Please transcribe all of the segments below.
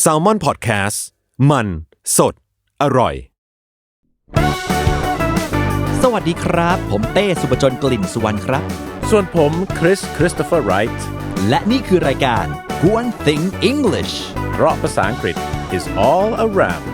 แซลมอนพอดแคสต์มัน สด อร่อย สวัสดีครับ ผมเต้สุปจนกลิ่นสุวรรณครับ ส่วนผมคริสคริสโตเฟอร์ไรท์และนี่คือรายการ One Thing English เพราะภาษาอังกฤษ is all around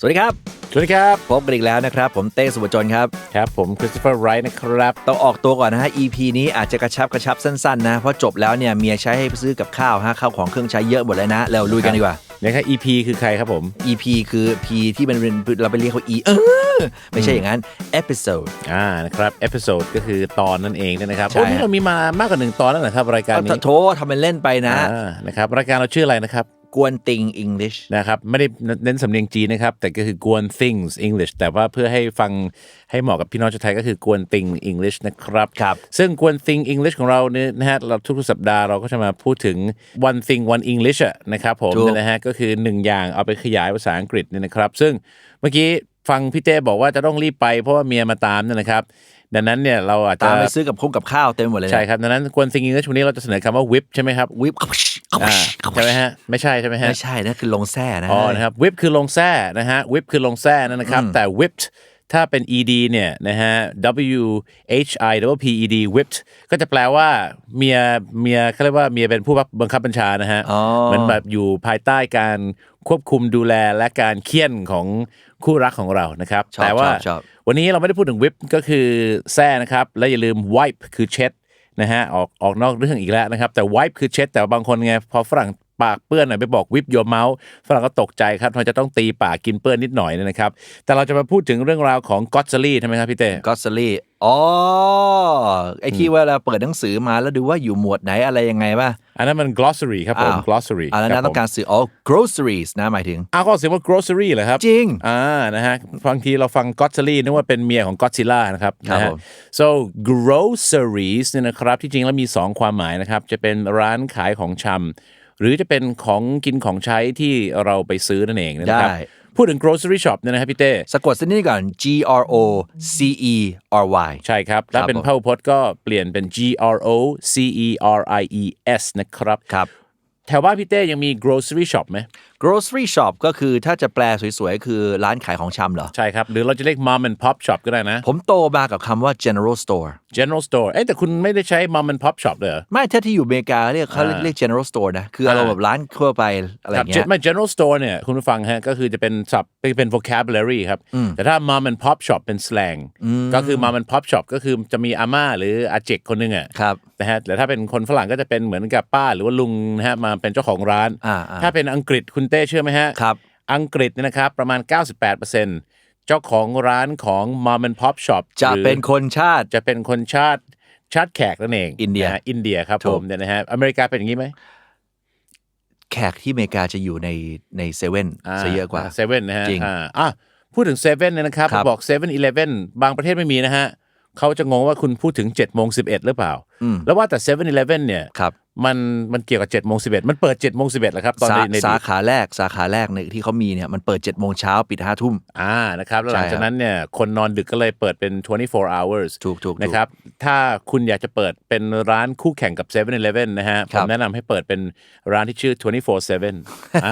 สวัสดีครับ สวัสดีครับ พบกันอีกแล้วนะครับ ผมเต้สุปจนครับ ครับผมคริสโตเฟอร์ไรท์นะครับ ต้องออกตัวก่อนนะฮะ EP นี้อาจจะกระชับกระชับสั้นๆนะ เพราะจบแล้วเนี่ยเมียใช้ให้ซื้อกับข้าวฮะข้าวของเครื่องใช้เยอะหมดเลยนะเราลุยกันดีกว่านะครับ EP คือใครครับผม EP คือ P ที่มันเป็นเราไปเรียกเขา E เออไม่ใช่อย่างนั้น episode อ่านะครับ episode ก็คือตอนนั่นเองนะครับใช่โอ้นี่เรามีมามากกว่าหนึ่งตอนแล้วนะครับรายการนี้โถทำเป็นเล่นไปนะอ่านะครับรายการเราชื่ออะไรนะครับ กวนติง English นะครับไม่ได้เน้นสำเนียงจีนนะครับ แต่ก็คือกวน things English แต่ว่าเพื่อให้ฟังให้เหมาะกับพี่น้องชาวไทยก็คือกวนติง English นะครับครับ ซึ่งกวน thing English ของเราเนี่ยนะฮะเราทุกๆสัปดาห์เราก็จะมาพูดถึง one thing one English อะนะครับผมถูกเนี่ยนะฮะก็คือหนึ่งอย่างเอาไปขยายภาษาอังกฤษเนี่ยนะครับ ซึ่งเมื่อกี้ฟังพี่เต้บอกว่าจะต้องรีบไปเพราะว่าเมียมาตามเนี่ยนะครับ ดังนั้นเนี่ยเราอาจจะตามไปซื้อกับคงกับข้าวเต็มหมดเลยนะใช่ครับดังนั้นกวน thing English วันนี้เราจะเสนอคำว่า whip ใช่ไหมครับวิปอ่าใช่ไหมฮะไม่ใช่ใช่ไหมฮะไม่ใช่นะคือลงแซ่นะอ๋อนะครับ whip คือลงแส้นะฮะ whip คือลงแส้นั่นนะครับ แต่ whipped ถ้าเป็น ed เนี่ยนะฮะ w h i w p e d whipped ก็จะแปลว่าเมียเมียเขาเรียกว่าเมียเป็นผู้บังคับบัญชานะฮะอ๋อเหมือนแบบอยู่ภายใต้การควบคุมดูแลและการเคี่ยนของ คู่รักของเรานะครับ ชอบแต่ว่าชอบชอบ วันนี้เราไม่ได้พูดถึง whip ก็คือแส้นะครับ และอย่าลืม wipe คือเช็ดนะฮะออกออกนอกเรื่องอีกแล้วนะครับ แต่ wipe คือเช็ด แต่ว่าบางคนไงพอฝรั่ง ปากเปื้อนหน่อยไปบอก whip your mouth ฝรั่งก็ตกใจครับมันจะต้องตีปากกินเปื้อนนิดหน่อยเนยนะครับแต่เราจะมาพูดถึงเรื่องราวของก็อตเซอรี่ใช่ไหมครับพี่เต้ก็สลี่อ๋อไอที่เวลาเปิดหนังสือมาแล้วดูว่าอยู่หมวดไหนอะไรยังไงป่ะอันนั้นมัน glossary ครับผมอ้าว glossary อันนั้นคบต้องการซื้ออ๋อ groceries นะหมายถึงอ้าวก็เสียงว่า grocery เหรอครับจริงอ่านะฮะบางทีเราฟัง Godzilla นึกว่าเป็นเมียของ Godzilla นะครับครับนะฮะผม so groceries เนี่ยนะครับที่จริงแล้วมี 2 ความหมายนะครับจะเป็นร้านขายของชำ หรือจะเป็นของกินของใช้ที่เราไปซื้อนั่นเองนะครับ ได้ พูดถึง grocery shop เนี่ยนะครับพี่เต้ สะกดเส้นนี้ก่อน G R O C E R Y ใช่ครับ ถ้าเป็นผม พหุพจน์ก็เปลี่ยนเป็น G R O C E R I E S นะครับ ครับ แถวบ้านพี่เต้ยังมี grocery shop ไหม grocery shop ก็คือถ้าจะแปลสวยๆ คือร้านขายของชำเหรอ ใช่ครับ หรือเราจะเรียก mom and pop shop ก็ได้นะ ผมโตมากับคำว่า general store general store เอ๊ะแต่คุณไม่ได้ใช้ mom and pop shop เลยเหรอไม่ถ้าที่อยู่อเมริกาเรียกเขาเรียก general store นะ คืออารมณ์แบบร้านทั่วไปอะไรอครับย่างเงี้ยไม่ general store เนี่ย คุณผู้ฟังฮะ ก็คือจะเป็นศัพท์เป็น vocabulary ครับ แต่ถ้า mom and pop shop เป็น slang ก็คือ mom and pop shop ก็คือจะมีอาม่าหรืออาเจกคนหนึงอะครับนะฮะแต่ถ้าเป็นคนฝรั่งก็จะเป็นเหมือนกับป้าหรือว่าลุงนะฮะมาเป็นเจ้าของร้านอ่าอ่าถ้าเป็นอังกฤษคุณเต้เชื่อไหมฮะ ครับ อังกฤษเนี่ยนะครับประมาณ 98%เจ้าของร้านของ mom and pop shop จะหรือเป็นคนชาติ จะเป็นคนชาติชาติแขกนั่นเองอินเดียะฮะอินเดียครับถูผก มเนี่ยนะฮะอเมริกาเป็นอย่างนี้ไหมแขกที่อเมริกาจะอยู่ในในเซเว่นซะเยอะกว่า เซเว่นนะฮะจริงอ่าอะพูดถึงเซเว่นเนี่ยนะครับครับ บอกเซเว่นอีเลฟเว่นบางประเทศไม่มีนะฮะเขาจะงงว่าคุณพูดถึง7จ็ดโมงสิหรือเปล่า แล้วว่าแต่เซเว่นอีเลฟเว่นเนี่ย ครับ มันมันเกี่ยวกับ7จ็ดโมงสิมันเปิด7จ็ดโมงสิบแล้วครับตอนสาในในสาขาแรกสาขาแรกเนี่ยที่เขามีเนี่ยมันเปิด7จ็ดโมงเช้าปิดห้าทุ่มอ่านะครับแล้วหลังใช่ครับจากนั้นเนี่ยคนนอนดึกก็เลยเปิดเป็น 24 hours ถูกถูกถูกนะครับถ้าคุณอยากจะเปิดเป็นร้านคู่แข่งกับ7 e เ e ่ e อนะฮะคผรับมแนะนำให้เปิดเป็นร้านที่ชื่อ 24/7อ่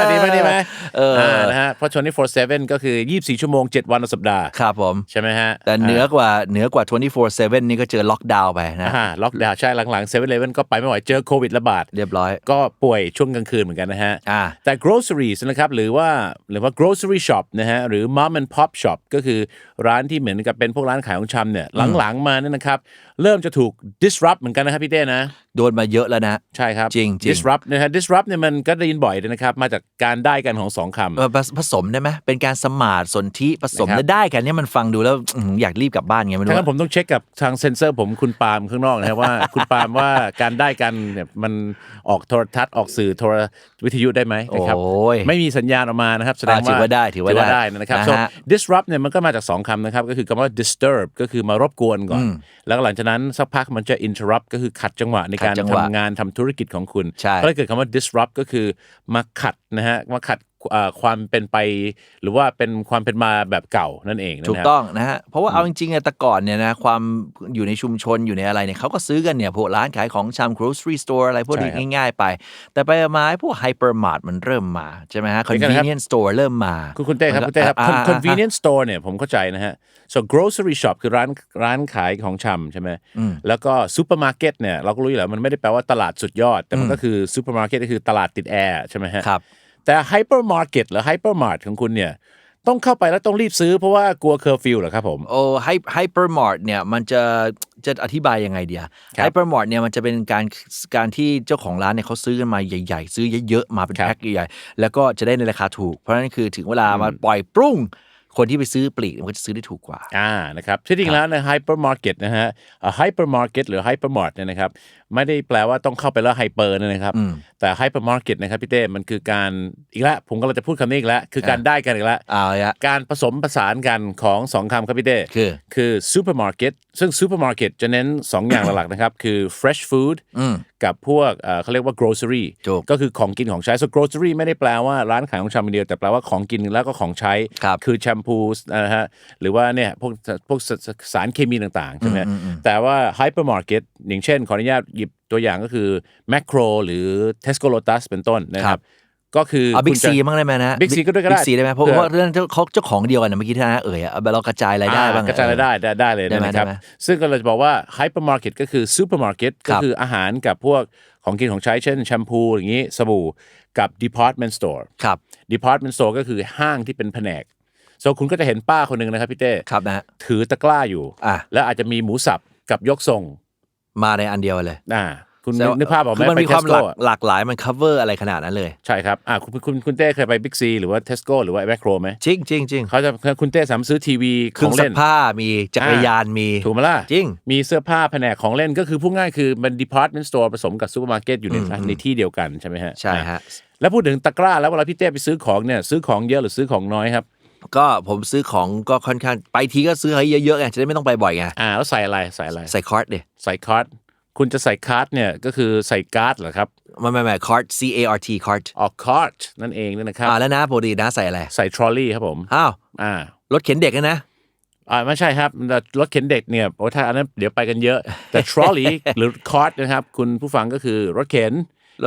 าดีไหมดีไหมเอออ่นะฮะเพราะ 24/7 ก็คือ 24 ชั่วโมง 7 วันต่อสัปดาห์ครับผมใช่ไหมฮะแต่เหนือกว่าเหนือกว่า 24/7 นี่ก็เจอล็อกดาวน์ไปนะอ่าล็อกดาวน์ใช่หลังๆ7 e เ e ่ e ก็ไปไม่ไหวเจอโควิดระบาดเรียบร้อย ก็ป่วยช่วงกลางคืนเหมือนกันนะฮะ อ่า แต่ groceries นะครับหรือว่าหรือว่า grocery shop นะฮะหรือ mom and pop shop ก็คือร้านที่เหมือนกับเป็นพวกร้านขายของชำเนี่ยหลังๆมาเนี่ยนะครับเริ่มจะถูก disrupt เหมือนกันนะครับพี่เต้นะ โดนมาเยอะแล้วนะ ใช่ครับ จริงจริง disrupt นะฮะ disrupt เนี่ยมันก็ได้ยินบ่อยเลยนะครับ มาจากการได้กันของสองคำ เออผสผสมได้ไหมเป็นการสมานสนธิผสมนะครับ แล้วได้กันเนี่ยมันฟังดูแล้วอื้อหืออยากรีบกลับบ้านไงไม่รู้ถ้างั้นอะผมต้องเช็คกับทางเซนเซอร์ผมคุณปาล์มข้างนอกนะครับว่า คุณปาล์มว่าการได้กันเนี่ยมันออกโทรทัศน์ออกสื่อโทรวิทยุได้ไหมนะครับโอ้ยไม่มีสัญญาณออกมานะครับแสดงอ่าถือว่าว่าได้ถือว่าได้ได้นะครับนะ so ฮะ disrupt เนี่ยมันก็มาจากสองคำนะครับก็คือคำว่า disturb ก็คือมารบกวนก่อน แล้วหลังจากนั้นสักพักมันจะ interrupt ก็คือขัดจังหวะในการขัดจังหวะทำงานทำธุรกิจของคุณใช่ ก็เลยเกิดคำว่า disrupt ก็คือมาขัดนะฮะมาขัดเอ่อ ความเป็นไป หรือว่าเป็นความเป็นมาแบบเก่านั่นเองนะถูกครับต้องนะฮะเพราะว่าเอาจริงๆอะแต่ก่อนเนี่ยนะความอยู่ในชุมชนอยู่ในอะไรเนี่ยเขาก็ซื้อกันเนี่ยพวกร้านขายของชำ grocery store อะไรพวกนี้ใช่ครับง่ายๆไป แต่ไปมาไอ้พวก hypermart มันเริ่มมา ใช่ไหมฮะเดี๋ยวกันนะครับ convenience store เริ่มมา คุณคุณเต้ครับมันก็คุณเต้ครับอ่า Con- อ่า convenience store เนี่ยผมเข้าใจนะฮะ so grocery shop คือร้านร้านขายของชำใช่ไหมแล้วก็ supermarket เนี่ยเราก็รู้อยู่แล้วมันไม่ได้แปลว่าตลาดสุดยอด แต่มันก็คือ supermarket ก็คือตลาดติดแอร์ใช่ไหมฮะครับ แต่ hypermarket หรือ hypermart ของคุณเนี่ยต้องเข้าไปแล้วต้องรีบซื้อเพราะว่ากลัวเคอร์ฟิวเหรอครับผม โอ้ Hy- hypermart เนี่ยมันจะจะอธิบายยังไงเดียครับ hypermart เนี่ยมันจะเป็นการการที่เจ้าของร้านเนี่ยเขาซื้อกันมาใหญ่ ๆ ซื้อเยอะๆมาเป็นครับแพ็คใหญ่ๆแล้วก็จะได้ในราคาถูก เพราะฉะนั้นคือถึงเวลามาปล่อยปรุงคนที่ไปซื้อปลีกมันก็จะซื้อได้ถูกกว่า อ่า นะครับ ที่จริงแล้วในไฮเปอร์มาร์เก็ตนะฮะไฮเปอร์มาร์เก็ตหรือไฮเปอร์มาร์ทเนี่ยนะครับ ไม่ได้แปลว่าต้องเข้าไปแล้วไฮเปอร์นะครับ แต่ไฮเปอร์มาร์เก็ตนะครับพี่เต้มันคือการอีกแล้วผมก็จะพูดคำนี้อีกแล้วคือการได้กันอีกแล้วเอาละการผสมผสานกันของสองคำครับพี่เต้คือคือซูเปอร์มาร์เก็ตซึ่งซูเปอร์มาร์เก็ตจะเน้น 2 อย่างหลักๆนะครับ คือ fresh food กับพวกเอ่อเขาเรียกว่า grocery ถูกก็คือของกินของใช้ so grocery ไม่ได้แปลว่าร้านขายของชำอย่างเดียวแต่แปลว่าของกินแล้วก็ของใช้ครับคือแชมพูนะฮะหรือว่าเนี่ยพวกพวกสสสารเคมีต่างๆใช่ไหมแต่ว่า hypermarket อย่างเช่นขออนุญาตหยิบตัวอย่างก็คือ macro หรือ Tesco Lotus เป็นต้นนะคครัรับบก็คือเอาบิ๊กคุณจะซีบ้างได้ไหมนะ Big C ก็ได้ก็ได้บิ๊กซีได้ไหมเพราะเผื่อว่าเรื่องเจ้าเขาเจ้าของเดียวกันนะเมื่อกี้ที่นะเอ่ยอะเอาไปเรากระจายรายได้บ้างอ่กระจายรายได้ได้ได้เลยได้ไหมนะครับได้ไหมซึ่งก็เลยจะบอกว่า hypermarket ก็คือ supermarket คก็รับคืออาหารกับพวกของกินของใช้เช่นแชมพูอย่างนี้สบู่กับ department store ครับ department store ก็คือห้างที่เป็นแผนก so คุณก็จะเห็นป้าคนหนึ่งนะครับพี่เต้ครับนะฮะถือตะกร้าอยู่อะแล้วอาจจะมีหมูสับกับยกทรง มาในอันเดียวเลยอ่าคุณแต่นึกภาพออกไหมคือมันไปมีความหลาก Tesco อะหลากหลายมัน cover อะไรขนาดนั้นเลย ใช่ครับอ่าคุณคุณคุณเต้เคยไป Big C หรือว่า Tesco หรือว่า Macro ไหมจริงจริงจริงเขาจะคุณเต้สามารถซื้อทีวีเคขรื่อองงซัเล่กนผ้ามีจักรยานมี ถูกไหมล่ะ จริง มีเสื้อผ้าแผนกของเล่นก็คือพูดง่ายคือมัน department store ผสมกับซูเปอร์มาร์เก็ตอยู่ในในที่เดียวกันใช่ไหมฮะใช่ฮะอ่แล้วพูดถึงตะกร้าแล้วเวลาพี่เต้ไปซื้อของเนี่ยซื้อของเยอะหรือซื้อของน้อยครับ ก็ผมซื้อของก็ค่อนข้างไปทีก็ซื้อให้เยอะๆไงจะได้ไม่ต้องไปบ่อยไงอ่าแล้วใส่อะไรใส่อะไรใส่คอร์ดดิใส่คาร์ดคุณจะใส่คาร์ดเนี่ยก็คือใส่การ์ดเหรอครับไม่ไม่ไม่คอร์ด C A R T คอร์ดออกคาร์ดนั่นเองนะครับอ่าแล้วนะปกตินะใส่อะไรใส่ทรอลลี่ครับผมอ้าวอ่ารถเข็นเด็กนะนะอ่าไม่ใช่ครับแต่รถเข็นเด็กเนี่ยโอ้ถ้าอันนั้นเดี๋ยวไปกันเยอะ แต่ทรอลลี่หรือคาร์ดนะครับ คุณผู้ฟังก็คือรถเข็น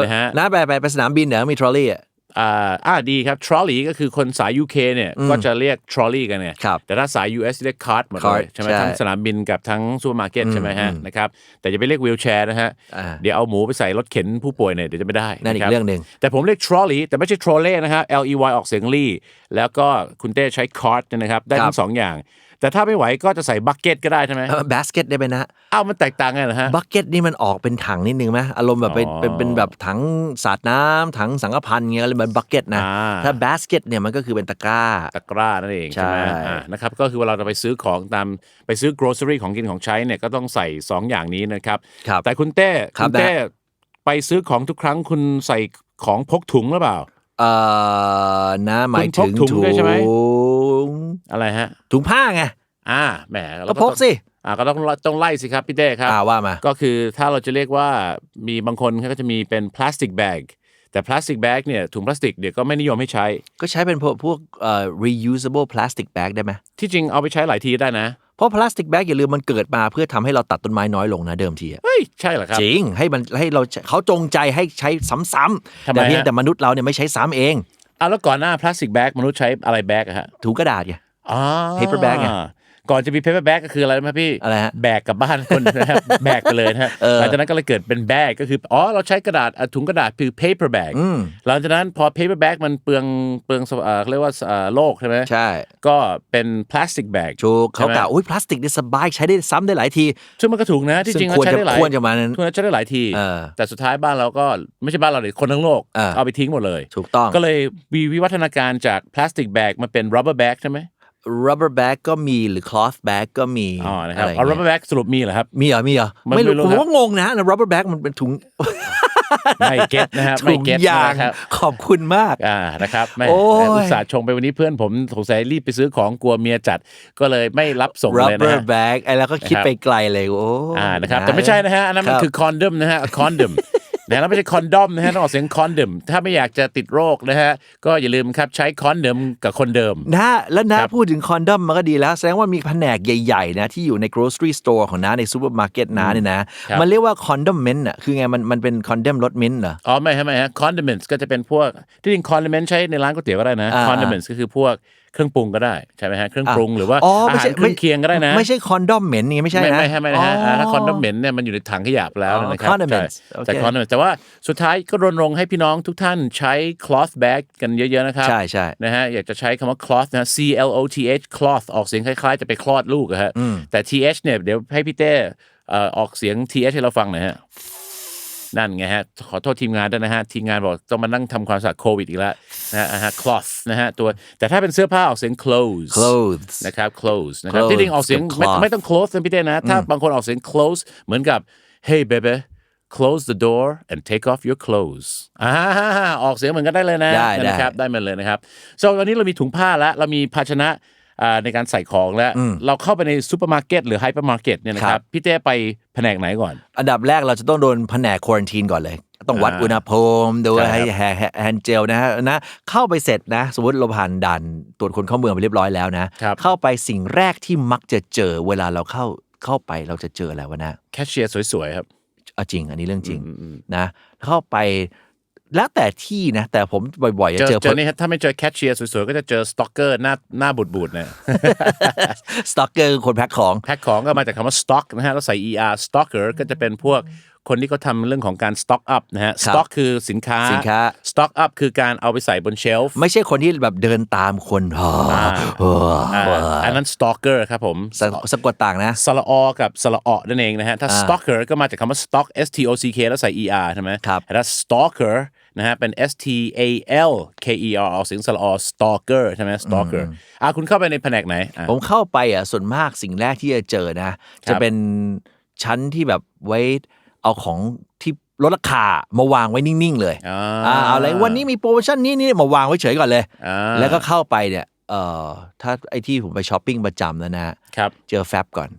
นะฮะนะไปไปไปสนามบินเดี๋ยวมีทรอลลี่อะ อ่าอ่าดีครับ trolley ก็คือคนสาย UK เนี่ยก็จะเรียก trolley กันไงครับแต่ถ้าสาย US เรียก cart หมดเลย cart ใช่ไหมใช่ทั้งสนามบินกับทั้งซูเปอร์มาร์เก็ตใช่ไหมฮะนะครับแต่จะไปเรียก wheelchair นะฮะอ่าเดี๋ยวเอาหมูไปใส่รถเข็นผู้ป่วยเนี่ยเดี๋ยวจะไม่ได้นั่นอีกะคบเรื่องหนึ่งแต่ผมเรียก trolley แต่ไม่ใช่ trolley นะฮะ L E Y ออกเสียงลี่แล้วก็คุณเต้ใช้ cart เนี่ยนะครับได้ทั้งสองอย่าง แต่ถ้าไม่ไหวก็จะใส่ bucket ก็ได้ใช่ไหมบาสเกตได้ไหมนะอ้าวมันแตกต่างกันเหรอฮะ บักเก็ตนี่มันออกเป็นถังนิดนึงไหมอารมณ์แบบเป็นอ๋อเป็นเป็นแบบถังสาดน้ำถังสังกพันธ์เงี้ยเลยมันบักเก็ตนะ อ่า ถ้าบาสเกตเนี่ยมันก็คือเป็นตะกร้า ตะกร้านั่นเองใช่ไหมใช่ อ่านะครับก็คือเวลาเราไปซื้อของตามไปซื้อ grocery ของกินของใช้เนี่ยก็ต้องใส่2อย่างนี้นะครับ ครับ แต่คุณเต้ครัคุบณเต้นะไปซื้อของทุกครั้งคุณใส่ของพกถุงหรือเปล่า เอ่อนะหมายถึงคุณพกถุงด้วยใช่ไหมงอะไรฮะ ถุงผ้าไงอ่าแหมเราก็พกต้องสิ อ่าก็ต้องต้องไล่สิครับพี่เต้ครับอ่าว่ามา ก็คือถ้าเราจะเรียกว่ามีบางคนเขาก็จะมีเป็นพลาสติกแบกแต่พลาสติกแบกเนี่ยถุงพลาสติกเดี๋ยวก็ไม่นิยมให้ใช้ ก็ใช้เป็นพวกพวกเอ่อ reusable plastic bag ได้ไหมที่จริงเอาไปใช้หลายทีได้นะ เพราะพลาสติกแบกอย่าลืมมันเกิดมาเพื่อทำให้เราตัดต้นไม้น้อยลงนะเดิมทีอะเฮ้ยใช่เหรอครับจริงให้มันให้เราเขาจงใจให้ใช้ซ้ำทำๆไมแต่เพียงฮะแต่มนุษย์เราเนี่ยไม่ใช้ซ้ำเองอ่าแล้วก่อนหน้าพลาสติกแบกมนุษย์ใช้อะไรแบกอะฮะถุงกระดาษไงอ่า paper bag ไง ก่อนจะมี paper bag ก็คืออะไรนะพี่อะไรฮะแบกกลับบ้านคนนะครับแบกไปเลยนะฮะเออหลังจากนั้นก็เลยเกิดเป็นแบกก็คืออ๋อเราใช้กระดาษอะถุงกระดาษคือ paper bag อืมหลังจากนั้นพอ paper bag มันเปลืองเปลืองเอ่อเขาเรียกว่าเอ่อโลกใช่ไหมใช่ ก็เป็นพลาสติกแบกถูกเขาใช่ไหมกล่าวอุ้ยพลาสติกเนี่ยสบายใช้ได้ซ้ำได้หลายที ซึ่งมันก็ถูกนะที่จริงซึ่งควรใช้จะได้หลายควรจะมานั้นควรจะใช้ได้หลายทีเออแต่สุดท้ายบ้านเราก็ไม่ใช่บ้านเราเลยคนทั้งโลกเออเอาไปทิ้งหมดเลย ถูกต้องก็เลยมีวิวัฒนาการจากพลาสติกแบกมาเป็น rubber bag ใช่ไหม rubber bag ก็มีหรือ cloth bag ก็มีอ๋อนะครับะไย่งเอางี้ย rubber bag สรุปมีเหรอครับ มีเหรอมีเหรอมันไม่รู้ไม่รู้ผมครับก็งงนะ rubber bag มันเป็นถุงไม่เก็ตนะครับถุไม่งเก็ตยางนะครับขอบคุณมากอ่านะครับแม่โอ้ยอุตส่าห์ชงไปวันนี้เพื่อนผมสงสัยรีบไปซื้อของกลัวเมียจัดก็เลยไม่รับส่งเลยนะ rubber ฮะ bag ไอ้แล้วก็คิดนะครับไปไกลเลยโอ้อ่านะครับแต่ไม่ใช่นะฮะอันนั้นมันรับคือคอนดอมนะฮะคอนดอม นะแล้วไม่ใช่คอนดอมนะฮะต้องออกเสียงคอนเดมถ้าไม่อยากจะติดโรคนะฮะก็อย่าลืมครับใช้คอนเดมกับคนเดิมนะแล้วนะครับพูดถึงคอนดอมมันก็ดีแล้ว แสดงว่ามีแผนกใหญ่ๆนะที่อยู่ใน grocery store ของน้าในซูเปอร์มาร์เก็ตน้าเนี่ยนะครับมันเรียกว่าคอนดอมเมนต์อะคือไงมันมันเป็นคอนดอมรสมิ้นท์เหรออ๋อไม่ฮะไม่ฮะ condiments ก็จะเป็นพวกที่จริง condiment ใช้ในร้านก๋วยเตี๋ยวก็ได้นะอ่า condiments ก็คือพวก เครื่องปรุงก็ได้ใช่ไหมฮะเครื่องปรุงหรือว่าอ๋ออาไม่หารใช่เครื่องเคียงก็ได้นะ ไม่ใช่คอนดอมเหม็นนี่ไม่ใช่ไม่นะไม่ใช่ไม่นะฮะอ๋อ ถ้าคอนดอมเหม็นเนี่ยมันอยู่ในถังขยะไปแล้วอ๋อนะครับ condiments ใช่โอเคแต่ condiments แต่ว่าสุดท้ายก็รณรงค์ให้พี่น้องทุกท่านใช้ cloth bag กันเยอะๆนะครับ ใช่ใช่ นะฮะอยากจะใช้คำว่า cloth นะ C L O T H cloth ออกเสียงคล้ายๆ จะไปคลอดลูกอะฮะแต่ T H เนี่ยเดี๋ยวให้พี่เต้เอ่อออกเสียง T H ให้เราฟังหน่อยฮะ นั่นไงฮะ ขอโทษทีมงานด้วยนะฮะ ทีมงานบอกต้องมานั่งทำความสะอาดโควิดอีกแล้วนะฮะอ่าฮะ cloth นะฮะตัวแต่ถ้าเป็นเสื้อผ้าออกเสียง clothes clothes นะครับ clothes นะครับ clothes ที่จริงออกเสียงกับไม่ cloth ไม่ต้อง close นะพี่เต้นะ ถ้าบางคนออกเสียง close เหมือนกับ hey baby close the door and take off your clothes อ่าออกเสียงเหมือนกันได้เลยนะได้ได้ นะครับ ได้มาเลยนะครับ so วันนี้เรามีถุงผ้าแล้วเรามีภาชนะอ่า ในการใส่ของแล้วเราเข้าไปในซูเปอร์มาร์เก็ตหรือไฮเปอร์มาร์เก็ตเนี่ยนะคครัรับบพี่เต้ไปแผนกไหนก่อน อันดับแรกเราจะต้องโดนแผนกควอนตีนก่อนเลย ต้องวัดอ่าอุณหภูมิดูใช่ให้ครับแฮแฮนเจลนะฮะนะเข้าไปเสร็จนะ สมมติเราผ่านด่านตรวจคนเข้าเมืองไปเรียบร้อยแล้วนะครับเข้าไปสิ่งแรกที่มักจะเจอเวลาเราเข้าเข้าไปเราจะเจออะไรวะนะแคชเชียร์สวยๆครับเอาจริง อันนี้เรื่องจริงนะเข้าไป แล้วแต่ที่นะ แต่ผมบ่อยๆเจจะอเจอเจอนี่ฮะถ้าไม่เจอแคชเชียร์สวยๆ ก็จะเจอสต็อกเกอร์หน้าหน้าบูดๆเนี่ยสต็อกเกอร์คนแพ็คของ แพ็คของก็มาจากคำว่า stock นะฮะแล้วใส่ er stalker ก็จะเป็นพวกคนที่เขาทำเรื่องของการ stock up นะฮะ stock คือสินค้าสินค้า stock up คือการเอาไปใส่บนเชลฟ์ไม่ใช่คนที่แบบเดินตามคนอ๋ออ๋ออ่าอันนั้น stalker ครับผมสะสะกดต่างนะสระอกับสระอนั่นเองนะฮะถ้า stalker ก็มาจากคำว่า stock s t o c k แล้วใส่ er ใช่ไหมครับแต่ถ้า stalker นะฮะเป็น s t a l k e r ออกเสียงสระอ stalker ใช่ไหม stalker อะคุณเข้าไปในแผนกไหนอะผมเข้าไปอะส่วนมากสิ่งแรกที่จะเจอนะ จะเป็นชั้นที่แบบไว้เอาของที่ลดราคามาวางไว้นิ่ง ๆ เลยอ่าอ่าเอาอะไรวันนี้มีโปรโมชั่นนี้นี่มาวางไว้เฉยก่อนเลยอ่าแล้วก็เข้าไปเนี่ยเอ่อถ้าไอ้ที่ผมไปช้อปปิ้งประจำนะนะครับเจอแฟบก่อน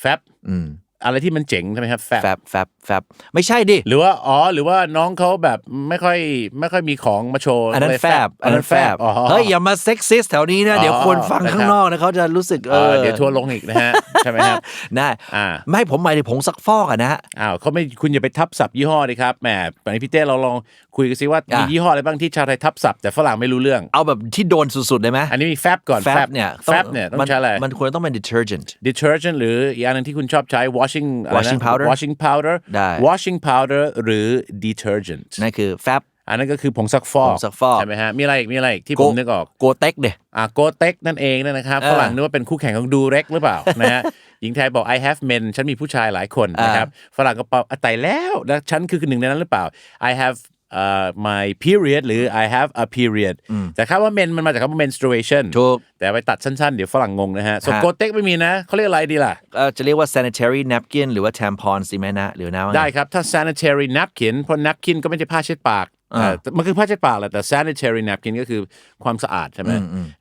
แฟบอืม อะไรที่มันเจ๋งใช่ไหมครับแฟบแฟบแฟบแฟบไม่ใช่ดิ หรือว่าอ๋อหรือว่าน้องเขาแบบไม่ค่อยไม่ค่อยมีของมาโชว์อันนั้นเลยแฟบอันนั้นแฟบอ๋อเฮ้ยอย่ามาเซ็กซิสแถวนี้นะ เดี๋ยวคนฟังข้างนอกนะเขาจะรู้สึกเอเอออเดี๋ยวทัวร์ลงอีกนะฮะ ใช่ไหมครับนะอ่าไม่ให้ผมหมายถึงผงซักฟอกอะนะอ้าวเขาไม่คุณอย่าไปทับศัพท์ยี่ห้อดิครับแหมตอนนี้พี่เต้เราลองคุยกันซิว่าอะมียี่ห้ออะไรบ้างที่ชาวไทยทับศัพท์แต่ฝรั่งไม่รู้เรื่อง เอาแบบที่โดนสุดๆได้ไหมอันนี้มีแฟบก่อนแฟบเนี่ยแฟบเนี่ยต้องมันใช้อะไร มันควรต้องเป็น detergent detergent หรืออีกอันหนึงที่คุณชอบใช้ washing อะไรนะ Washing powder washing powder ได้ washing powder หรือ detergent นั่นคือแฟบ อันนั้นก็คือผงซักฟอกผงซักฟอก ใช่ไหมฮะ มีอะไรอีกมีอะไรอีกที่ผมนึกออก โกเต็กเดอ่าโกเต็กนั่นเองเนี่ยนะครับเออฝรั่งนึกว่าเป็นคู่แข่งของดูเร็กหรือเปล่า นะฮะหญิงไทยบอก I have men ฉันมีผู้ชายหลายคนนะครับฝรั่งก็เปาอะแต่แล้วแล้วฉันคือหนึ่งในนั้นหรือเปล่า I have uh, my period หรือ I have a period แต่คำว่า men มันมาจากคำว่า menstruation ถูก แต่ไปตัดสั้นๆ เดี๋ยวฝรั่งงงนะฮะส่วนฮะโกเต็กไม่มีนะ เขาเรียกอะไรดีล่ะเอ่อจะเรียกว่า sanitary napkin หรือว่า tampon สิแม่นะ หรือนะว่าไงได้ครับ ถ้า sanitary napkin เพราะ napkin ก็ไม่ใช่ผ้าเช็ดปากอ่าเอ่อมันคือผ้าเช็ดปากแหละแต่ sanitary napkin ก็คือความสะอาดใช่ไหม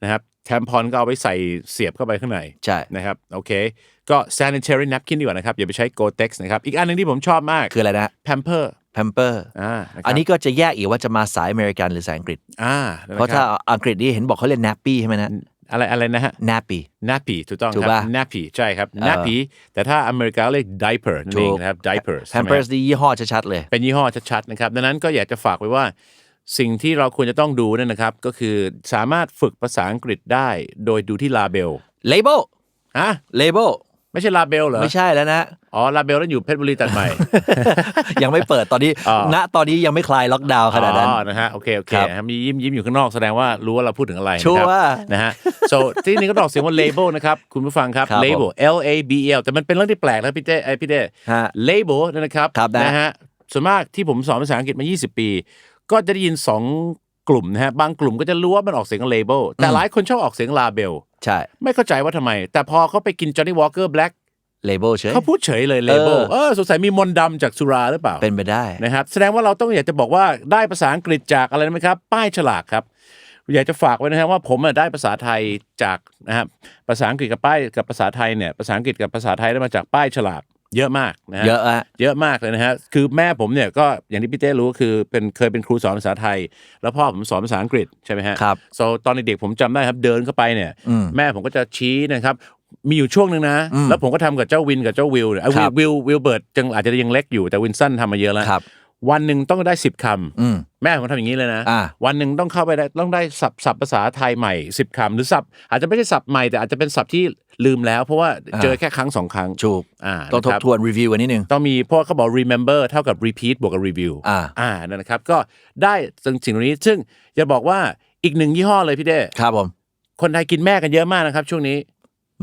นะครับ tampon ก็เอาไว้ใส่เสียบเข้าไปข้างในใช่นะครับโอเคก็ sanitary napkin ดีกว่านะครับอย่าไปใช้ Gore-Tex นะครับอีกอันหนึงที่ผมชอบมากคืออะไรนะ pamper pamper อ่าะครับอันนี้ก็จะแยกอีกว่าจะมาสายอเมริกันหรือสายอังกฤษอ่าเพราะถ้าอังกฤษนี่เห็นบอกเขาเรียก nappy ใช่ไหมนะอะไรอะไรนะฮะ nappy nappy ถูกต้องถูกครับป่ะ nappy ใช่ครับ nappy แต่ถ้าอเมริกาเรียก diaper นั่นเองนะครับ diapers ใช่ไหม pampers นี่ยี่ห้อชัดๆเลย เป็นยี่ห้อชัดๆนะครับดังนั้นก็อยากจะฝากไว้ว่าสิ่งที่เราควรจะต้องดูเนยนะครับ ก็คือสามารถฝึกภาษาอังกฤษได้โดยดูที่ลาเบล label ฮะ label ไม่ใช่ลาเบลเหรอ ไม่ใช่แล้วนะ อ๋อ ลาเบลนั่นอยู่เพชรบุรีตัดใหม่ ยังไม่เปิดตอนนี้อ๋อณตอนนี้ยังไม่คลายล็อกดาวน์ขนาดนั้น อ๋อ นะฮะ โอเค โอเคครับนะครับมียิ้มยิ้มอยู่ข้างนอกแสดงว่ารู้ว่าเราพูดถึงอะไรชัวร์นะครับนะฮะ so ที่นี่ก็ต้องออกเสียงว่า label นะครับ คุณผู้ฟังครับครับ label L A B E L แต่มันเป็นเรื่องที่แปลกนะพี่เต้ไอยพี่เต้ฮะ label เนยนะครับครับนะนะฮะ ส่วนมากที่ผมสอนภาษาอังกฤษมา 20 ปี ก็จะได้ยิน 2 กลุ่มนะฮะบางกลุ่มก็จะรู้ว่ามันออกเสียง label แต่หลายคนชอบออกเสียง label ใช่ ไม่เข้าใจว่าทำไม แต่พอเขาไปกิน Johnny Walker Black label เฉยเขาพูดเฉยเลย label เออเออสงสัยมีมนต์ดำจากสุราหรือเปล่าเป็นไปได้นะครับแสดงว่าเราต้องอยากจะบอกว่าได้ภาษาอังกฤษจากอะไรรู้ไหมครับ ป้ายฉลากครับ อยากจะฝากไว้นะครับว่าผมอะได้ภาษาไทยจากนะครับภาษาอังกฤษกับป้ายกับภาษาไทยเนี่ยภาษาอังกฤษกับภาษาไทยได้มาจากป้ายฉลาก เยอะมากนะฮะเยอะอะเยอะมากเลยนะฮะคือแม่ผมเนี่ยก็อย่างที่พี่เต้รู้คือเป็นเคยเป็นครูสอนภาษาไทย แล้วพ่อผมสอนภาษาอังกฤษใช่ไหมฮะครับ so ตอนเด็กๆผมจำได้ครับเดินเข้าไปเนี่ยแม่ผมก็จะชี้นะครับมีอยู่ช่วงหนึ่งนะแล้วผมก็ทำกับเจ้าวินกับเจ้าวิลเนี่ยอะครับวิลวิลเบิร์ดจังอาจจะยังเล็กอยู่แต่วินสันทำมาเยอะแล้ว ครับ วันหนึ่งต้องได้สิบคอืมำแม่ผมทำอย่างนี้เลยนะ อ่า วันหนึ่งต้องเข้าไปได้ต้องได้ศัพท์ศัพท์ภาษาไทยใหม่สิบคำหรือศัพท์อาจจะไม่ใช่ศัพท์ใหม่แต่อาจจะเป็นศัพท์ที่ ลืมแล้วเพราะว่าเจอแค่ครั้งสองครั้งถูกอ่าต้องทบนะครับทวนรีวิวกันนิดนึงต้องมีเพราะว่าเขาบอก remember เท่ากับ repeat บวกกับ review อ่าอ่านั่นนะครับ ก็ได้สิ่งสิ่งเหล่านี้ ซึ่งจะบอกว่าอีกหนึ่งยี่ห้อเลยพี่เด้ครับผมคนไทยกินแม่กันเยอะมากนะครับ ช่วงนี้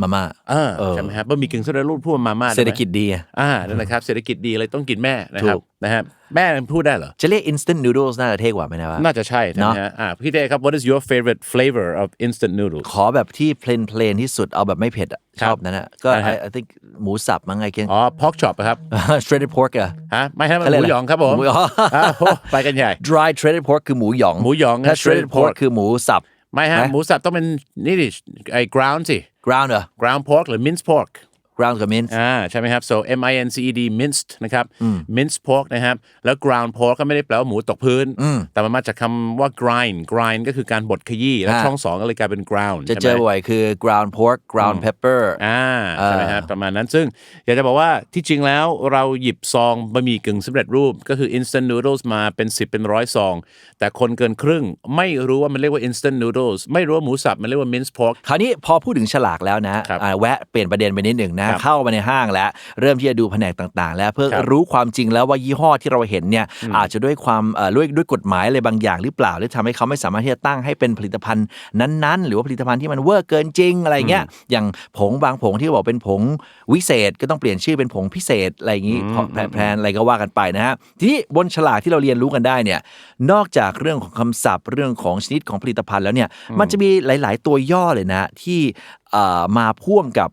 มาม่าเออเออใช่ไหมครับบะหมี่กึ่งสำเร็จรูปพูดว่ามาม่าไไหมเศรษฐกิจดีอะอ่านั่นนะครับเศรษฐกิจดีเลยต้องกินแม่นะครับถูกนะฮะแม่มันพูดได้เหรอ จะเรียก instant noodles น่าจะเท่กว่าไหมนะวะน่าจะใช่ใช่ไหมเนาะฮะอ่าพี่เต้ครับ what is your favorite flavor of instant noodles ขอแบบที่เพลนเพลนที่สุดเอาแบบไม่เผ็ดอะครัชบอบนั่นอะก็อ่าฮะ I I think หมูสับมั้งไงเกนอ๋อ pork chop อะครับ shredded pork อะฮะไม่ใช่มันเขาหเรียกมูอะไรหยองครับผมหมูหยองอ้าวโหไปกันใหญ่ dry shredded pork คือหมูหยองหมูหยองถ้าฮะ shredded shredded pork pork คือหมูสับ ไม่ฮะ ไหม หมูสับต้องเป็นนี่ดิไอ้ ground สิ ground เหรอ ground pork หรือ minced pork ground กับ mince อ่าใช่ไหมครับ so M I N C E D minced นะครับ minced pork นะครับแล้ว ground pork ก็ไม่ได้แปลว่าหมูตกพื้น แต่มันมาจากคำว่า grind grind ก็คือการบดขยี้แล้วอ่าช่องสองก็เลยกลายเป็น ground จะใช่ไหมเจอบ่อยคือ ground pork ground pepper อ่าใช่ไหมครับประมาณนั้นซึ่งอยากจะบอกว่าที่จริงแล้วเราหยิบซองบะหมี่กึ่งสำเร็จรูป ก็คือ instant noodles มาเป็น 10 เป็นร้อยซอง แต่คนเกินครึ่งไม่รู้ว่ามันเรียกว่า instant noodles ไม่รู้ว่าหมูสับมันเรียกว่า minced pork คราวนี้พอพูดถึงฉลากแล้วนะครับอ่าแวะเปลี่ยนประเด็นไปนิดหนึ่งนะครับเข้ามาในห้างแล้ว เริ่มที่จะดูแผนกต่างๆ แล้วเพื่อครับรู้ความจริงแล้วว่ายี่ห้อที่เราเห็นเนี่ยอาจจะด้วยความเอ่อด้วยด้วยกฎหมายอะไรบางอย่างหรือเปล่าหรือทำให้เขาไม่สามารถที่จะตั้งให้เป็นผลิตภัณฑ์นั้นๆ หรือว่าผลิตภัณฑ์ที่มันเวอร์เกินจริงอะไรเงี้ยอย่างผงบางผงที่บอกเป็นผงวิเศษก็ต้องเปลี่ยนชื่อเป็นผงพิเศษอะไรอย่างนี้เพราะแพรนอะไรก็ว่ากันไปนะฮะทีนี้บนฉลากที่เราเรียนรู้กันได้เนี่ยนอกจากเรื่องของคำศัพท์เรื่องของชนิดของผลิตภัณฑ์แล้วเนี่ยมันจะมีหลาย ๆ ตัวย่อเลยนะที่เอ่อมาพ่วงกับ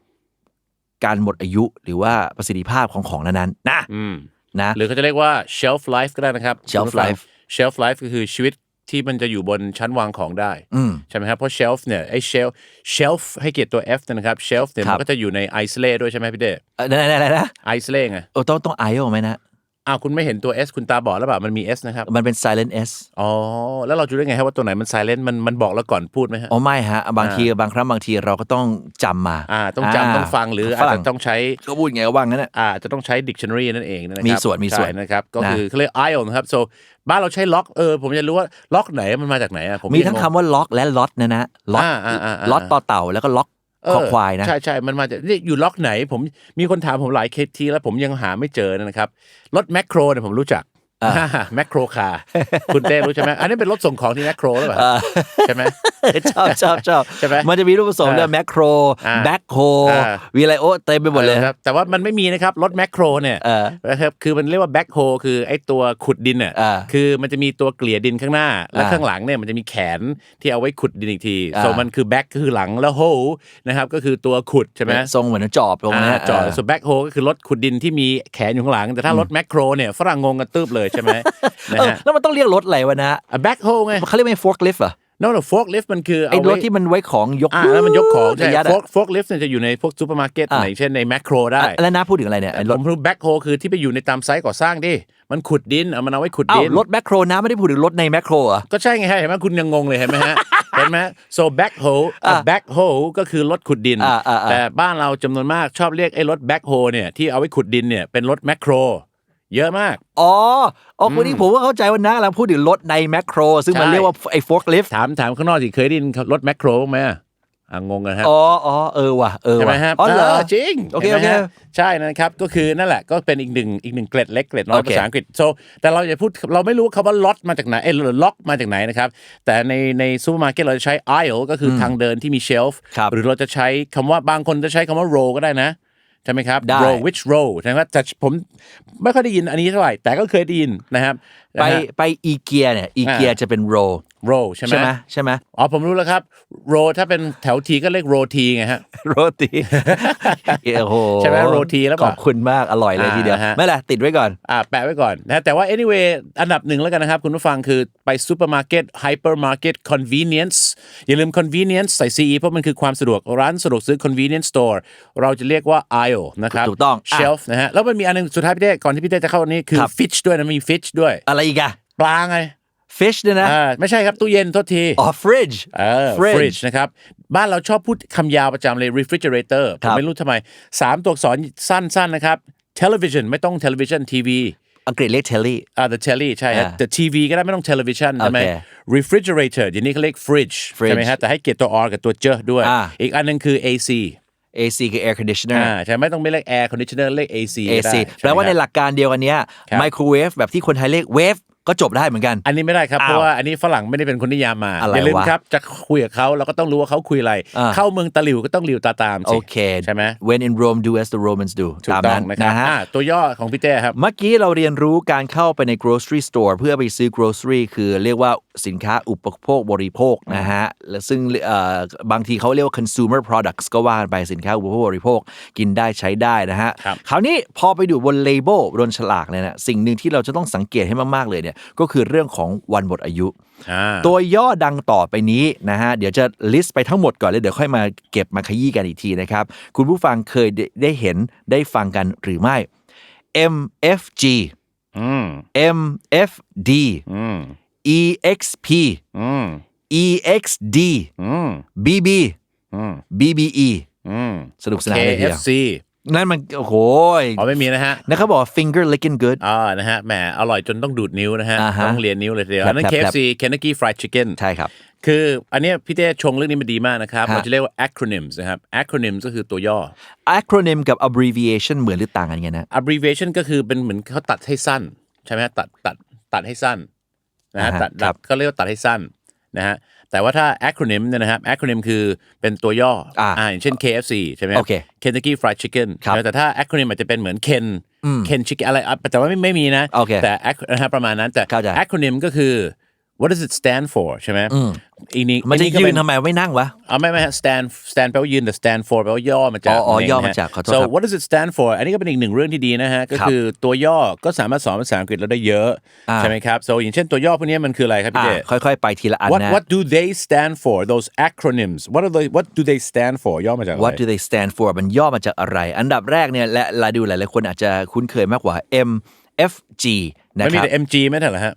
การหมดอายุหรือว่าประสิทธิภาพของของนั้นๆนะอืมนะ หรือเขาจะเรียกว่า shelf life ก็ได้นะครับ shelf คุณผู้ฟัง life shelf life ก็คือชีวิตที่มันจะอยู่บนชั้นวางของได้อืมใช่ไหมครับเพราะ shelf เนี่ยไอ้ shelf shelf ให้เกียรติตัว F นะครับ shelf เนี่ยครัมับนก็จะอยู่ใน isolate ด้วยใช่ไหมพี่เด้เอ่ออะไรอะไรนะ isolate ไงโอ้ต้องต้องไอโอไหมนะ อ้าวคุณไม่เห็นตัว S คุณตาบอดแล้วเปล่ามันมี S นะครับ มันเป็น silent S อ๋อ แล้วเราจะรู้ได้ไงครับว่าตัวไหนมัน silent มันมันบอกแล้วก่อนพูดไหมฮะอ๋อไม่ฮะ บางทีบางครั้งบางทีเราก็ต้องจำมาอ่า ต้องจำต้องฟังหรืออาจฝรั่จะต้องใช้ก็พูดไงก็ว่างั้นน่ะอ่าจะต้องใช้ dictionary นั่นเองนะครับมีส่วนมีส่วนใช่นะครับก็นะคือเขาเรียก ion นะครับ so บ้านเราใช้ล็อกเออผมจะรู้ว่าล็อกไหนมันมาจากไหนอะผมมีทั้งยังคำว่าล็อกและล็อตนะนะล็อตอ่าอ่าอ่าอ่าล็อตต่อเต่าแล้วก็ล็อกเออ คอควายนะ ใช่ใช่มันมาจากนี่อยู่ล็อกไหน ผมมีคนถามผมหลายเคสทีแล้วผมยังหาไม่เจอนะครับรถแมคโครเนี่ยผมรู้จัก แมคโครคาร์คุณเต้รู้ใช่ไหมอันนี้เป็นรถส่งของที่แมคโครหรือเปล่าใช่ไหมชอบชอบชอบใช่ไหมมันจะมีรูปผสมด้วยแมคโครอ่าแบ็คโฮอ่าวีอะไรโอเต็มไปหมดเลยออครับแต่ว่ามันไม่มีนะครับรถแมคโครเนี่ยเออนะครับคือมันเรียกว่าแบ็คโฮคือไอ้ตัวขุดดินเนี่ยอ่าคือมันจะมีตัวเกลี่ยดินข้างหน้า แล้วอ่าข้างหลังเนี่ยมันจะมีแขนที่เอาไว้ขุดดินอีกทีอ่าโซมันคือแบ็คก็คือหลังแล้วโฮนะครับก็คือตัวขุดใช่ไหมทรงเหมือนจอบตรงนี้อ่าจอดส่วนแบ็คโฮก็คือรถขุดดินที่มีแขนอยู่ข้างหลังแต่ถ้ารถแมคโครเนี่ยฝรั่งงงกันตืบเลยใช่ไหมนะเออฮะแล้วมันต้องเรียกรถอะไรวะนะแบ็คโฮไงเขาเรียกไม่ forklift เหรอ no no forklift มันคือไอ้เอารไว้ถที่มันไว้ของยกอ่าแล้วมันยกของใช่ระยะอะ fork forklift เนี่ยจะอยู่ในพวกซูเปอร์มาร์เก็ตอ่าไหนเช่นในแมคโครได้อะแล้วนะพูดถึงอะไรเนี่ยไอ้รผถมรู้แบ็คโฮคือที่ไปอยู่ในตามไซต์ก่อสร้างดิ มันขุดดินเอามันเอาไว้ขุดอ้าวดินรถแมคโครนะไม่ได้พูดถึงรถในแมคโครเหรอะก็ใช่ไงฮะเห็นไหมคุณยังงงเลยเห็นไหมฮะเห็นไหม so backhoe อะอะ backhoe ก็คือรถขุดดินอะอะอะแต่บ้านเราจำนวนมากชอบเรียกไอ้รถ backhoe เนี่ยที่เอาไว้ขุดดินเนี่ยเป็นรถแมคโคร เยอะมาก อ๋ออ๋อคนนี้ผมว่าเข้าใจว่านะกำลังพูดถึงรถในแมคโคร ซึ่งมันใช่เรียกว่าไอ้ forklift ถามถามข้างนอกสิเคยได้ยินรถแมคโครบ้างไหมอะอะงงกันฮะ อ๋ออ๋อเออว่ะ เออใช่ไหมว่ะฮะอ๋อเหรอจริง โอเคห็นไหมฮะโอเคใช่นะครับ ก็คือนั่นแหละ ก็เป็นอีกหนึ่งอีกหนึ่งเกร็ดเล็กเกร็ดน้อยโอเคภาษาอังกฤษ so แต่เราจะพูด เราไม่รู้คำว่าล็อตมาจากไหน เออล็อกมาจากไหนนะครับ แต่ในในซูเปอร์มาร์เก็ตเราจะใช้ aisle ก็คืออทางเดินที่มีเชลฟ์ครับหรือเราจะใช้คำว่าบางคนจะใช้คำว่า row ก็ได้นะ ใช่ไหมครับ ได้ row which row ใช่ไหมครับแต่ผมไม่ค่อยได้ยินอันนี้เท่าไหร่แต่ก็เคยได้ยินนะครับไปนะฮะ ไปอีเกียเนี่ยอีเกียอ่า จะเป็นโร roll ใช่ไหมใช่ไหมใช่ไหมอ๋อผมรู้แล้วครับ roll ถ้าเป็นแถวทีก็เรียก roll ทีไงฮะโรตีโอ้โหใช่ไหมโรตีแล้วขเปล่าอบคุณมากอร่อยเลยอ่าทีเดียวฮะไม่แหละติดไว้ก่อนอ่าแปะไว้ก่อนนะแต่ว่า anyway อันดับหนึ่งแล้วกันนะครับ คุณผู้ฟังคือไปซูเปอร์มาร์เก็ตไฮเปอร์มาร์เก็ต convenience อย่าลืม convenience ใส่ CE เพราะมันคือความสะดวกร้านสะดวกซื้อ convenience store เราจะเรียกว่า aisle นะครับถูกต้องอะ shelf นะฮะแล้วมันมีอันหนึงสุดท้ายพี่เต้ก่อนที่พี่เต้จะเข้าอันนี้คือครับ fish ด้วยนะมี fish ด้วยอะไรอีกอะปลาไง fish เนี่ยนะ อ่าไม่ใช่ครับตู้เย็นโทษที อ๋อ fridge เออ fridge fridge นะครับ บ้านเราชอบพูดคำยาวประจำเลย refrigerator ผครัมบ ไม่รู้ทำไมสามตัวอักษรสั้นๆนะครับ television ไม่ต้อง television TV อังกฤษเรียก telly อ่า the telly ใช่ฮะ อ่า the TV ก็ได้ไม่ต้อง television ใช่ไหม โอเค refrigerator เดี๋ยวนี้เขาเรียก fridge ใช่ไหม fridge ฮะแต่ให้เกียรติตัว R กับตัวเจด้วย อ่า อีกอันหนึงคือ AC AC คือ air conditioner อ่าใช่ไหมไม่ต้องไม่เรียก air conditioner เรียก AC ก็ AC ได้แปลว่าในช่ไมหครับลักการเดียวกันเนี้ยครับ ไมโครเวฟแบบที่คนไทยเรียกเวฟ ก็จบได้เหมือนกัน อันนี้ไม่ได้ครับอ้าวเพราะว่าอันนี้ฝรั่งไม่ได้เป็นคนนิยามมาอะไรอย่าลืมวะครับ จะคุยกับเขาเราก็ต้องรู้ว่าเขาคุยอะไรอ่าเข้าเมืองตะหลิวก็ต้องหลิวตาตามโอสิเคใช่ไหม when in Rome do as the Romans do ถูกตามต้อนั้งนนะครับนะฮะอ่าตัวย่อของพี่เต้ครับ เมื่อกี้เราเรียนรู้การเข้าไปใน grocery store เพื่อไปซื้อ grocery คือเรียกว่าสินค้าอุปโภคบริโภคนะฮะและซึ่งเอ่อบางทีเขาเรียกว่า consumer products ก็ว่ากันไปสินค้าอุปโภคบริโภคกินได้ใช้ได้นะฮะครับคราวนี้พอไปดูบน label บนฉลากเนี่ยนะสิ่งหนึ่งที่เราจะต้องสังเกตให้มากๆเลยเนี่ยก็คือเรื่องของวันหมดอายุอ่าตัวย่อดังต่อไปนี้นะฮะเดี๋ยวจะ list ไปทั้งหมดก่อนเลยเดี๋ยวค่อยมาเก็บมาขยี้กันอีกทีนะครับคุณผู้ฟังเคยได้ได้เห็นได้ฟังกันหรือไม่ MFG อืม MFD อืม EXP อืม EXD อืม BB อืม BBE อืมสนุกสนานเลยทีเดียว KFC นั่นมันโอ้โหอ๋อไม่มีนะฮะนะเขาบอกว่า finger licking good อ่านะฮะแหมอร่อยจนต้องดูดนิ้วนะฮะ อ่าฮะต้องเรียนนิ้วเลยทีเดียว ครับอันนั้น ครับ KFC Kentucky Fried Chicken ใช่ครับ คืออันเนี้ยพี่เต้ชงเรื่องนี้มาดีมากนะครับ ฮะ เราจะเรียกว่า acronyms นะครับ acronyms ก็คือตัวย่อ acronym กับ abbreviation เหมือนหรือต่างกันไงนะ abbreviation ก็คือเป็นเหมือนเขาตัดให้สั้น ใช่ไหมฮะตัดตัดตัดให้สั้นนะฮะอ่าฮะตัดครัตับ ดเขาเรียกว่าตัดให้สั้นนะฮะ แต่ว่าถ้า acronym เนี่ยนะครับ acronym คือเป็นตัวย่ออาอ่าอย่างเช่น KFC ใช่ไหมโอเค Kentucky Fried Chicken ครับแต่ถ้า acronym อาจจะเป็นเหมือน Ken Ken Chicken อะไรอะแต่ว่าไม่ไม่มีนะ โอเค แต่ ac- นะฮะประมาณนั้นแต่ เข้าใจ acronym ก็คือ what does it stand for ใช่ไหมอีนี้มันจะอัก็ยืเป็นทำไมไม่นั่งวะอ๋อไม่ไม่ฮะ stand stand แปลว่ายืนแต่ stand for แปลว่าย่อมาจากอ๋ออ๋อนั่นเงย่อมานะฮะจากขอโทษ so ครับ what does it stand for อันนี้ก็เป็นอีกหนึ่งเรื่องที่ดีนะฮะ ก็ครับคือตัวย่อก็สามารถสอนภาษาอังกฤษเราได้เยอะอ่าใช่ไหมครับ so อย่างเช่นตัวย่อพวกนี้มันคืออะไรครับพี่อะเต้ค่อยๆ ไปทีละอัน what นะ what do they stand for those acronyms what are they what do they stand for ย่อมาจากอะไร What do they stand for มันย่อมาจากอะไร อันดับแรกเนี่ยและเราดูหลายๆคนอาจจะคุ้นเคยมากกว่า MFG นะ ไม่คมีรับแต่ MG ไม่ใช่เหรอฮะ